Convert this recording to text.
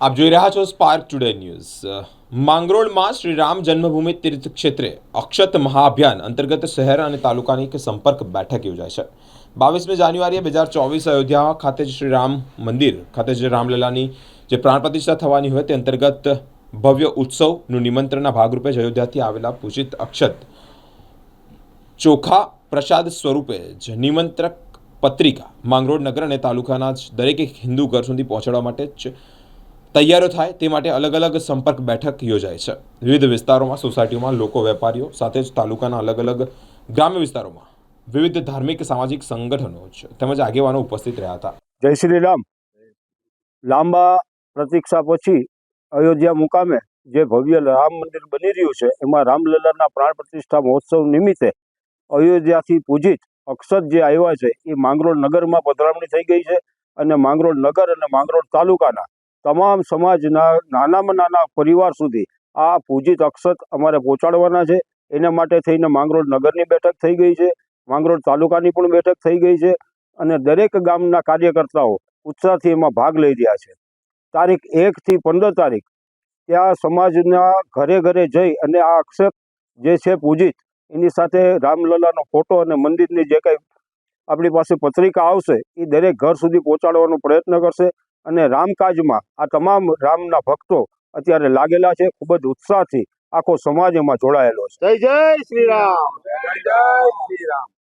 આપ જોઈ રહ્યા છો સ્પાર્ક ટુડે ન્યૂઝ માંગરોળમાં શ્રી રામ જન્મભૂમિ તીર્થ ક્ષેત્રે અક્ષત મહાઅભિયાન અંતર્ગત શહેર અને તાલુકાની એક સંપર્ક બેઠક યોજાય છે. બાવીસમી જાન્યુઆરીએ બે હજાર ચોવીસ અયોધ્યા ખાતે જ શ્રી રામ મંદિર ખાતે જે રામલલાની જે પ્રાણ પ્રતિષ્ઠા થવાની હોય તે અંતર્ગત ભવ્ય ઉત્સવનું નિમંત્રણના ભાગરૂપે જ અયોધ્યાથી આવેલા પૂજિત અક્ષત ચોખા પ્રસાદ સ્વરૂપે જ નિમંત્રક પત્રિકા માંગરોળ નગર અને તાલુકાના જ દરેક એક હિન્દુ ઘર સુધી પહોંચાડવા માટે જ તૈયારીઓ થાય તે માટે અલગ અલગ સંપર્ક બેઠક યોજાય છે. વિવિધ વિસ્તારોમાં સોસાયટીઓમાં લોકો, વેપારીઓ સાથે જ તાલુકાના અલગ અલગ ગ્રામ્ય વિસ્તારોમાં વિવિધ ધાર્મિક, સામાજિક સંગઠનો તેમજ આગેવાનો ઉપસ્થિત રહ્યા હતા. જય શ્રી રામ. લાંબા પ્રતીક્ષા પછી અયોધ્યા મુકામે જે ભવ્ય રામ મંદિર બની રહ્યું છે, એમાં રામલલ્લાના પ્રાણ પ્રતિષ્ઠા મહોત્સવ નિમિત્તે અયોધ્યાથી પૂજિત અક્ષત જે આવ્યા છે, એ માંગરોળ નગરમાં પધરામણી થઈ ગઈ છે અને માંગરોળ નગર અને માંગરોળ તાલુકાના તમામ સમાજના નાનામાં નાના પરિવાર સુધી આ પૂજિત અક્ષત અમારે પહોંચાડવાના છે. એના માટે થઈને માંગરોળ નગરની બેઠક થઈ ગઈ છે. માંગરોળ તાલુકાની પણ બેઠક થઈ ગઈ છે અને દરેક ગામના કાર્યકર્તાઓ ઉત્સાહથી એમાં ભાગ લઈ રહ્યા છે. તારીખ એકથી પંદર તારીખ ત્યાં સમાજના ઘરે ઘરે જઈ અને આ અક્ષત જે છે પૂજિત, એની સાથે રામલલાનો ફોટો અને મંદિરની જે કંઈ આપણી પાસે પત્રિકા આવશે, એ દરેક ઘર સુધી પહોંચાડવાનો પ્રયત્ન કરશે. અને રામકાજમાં આ તમામ રામના ભક્તો અત્યારે લાગેલા છે, ખૂબ જ ઉત્સાહથી આખો સમાજ એમાં જોડાયેલો છે. જય જય શ્રી રામ. જય જય શ્રી રામ.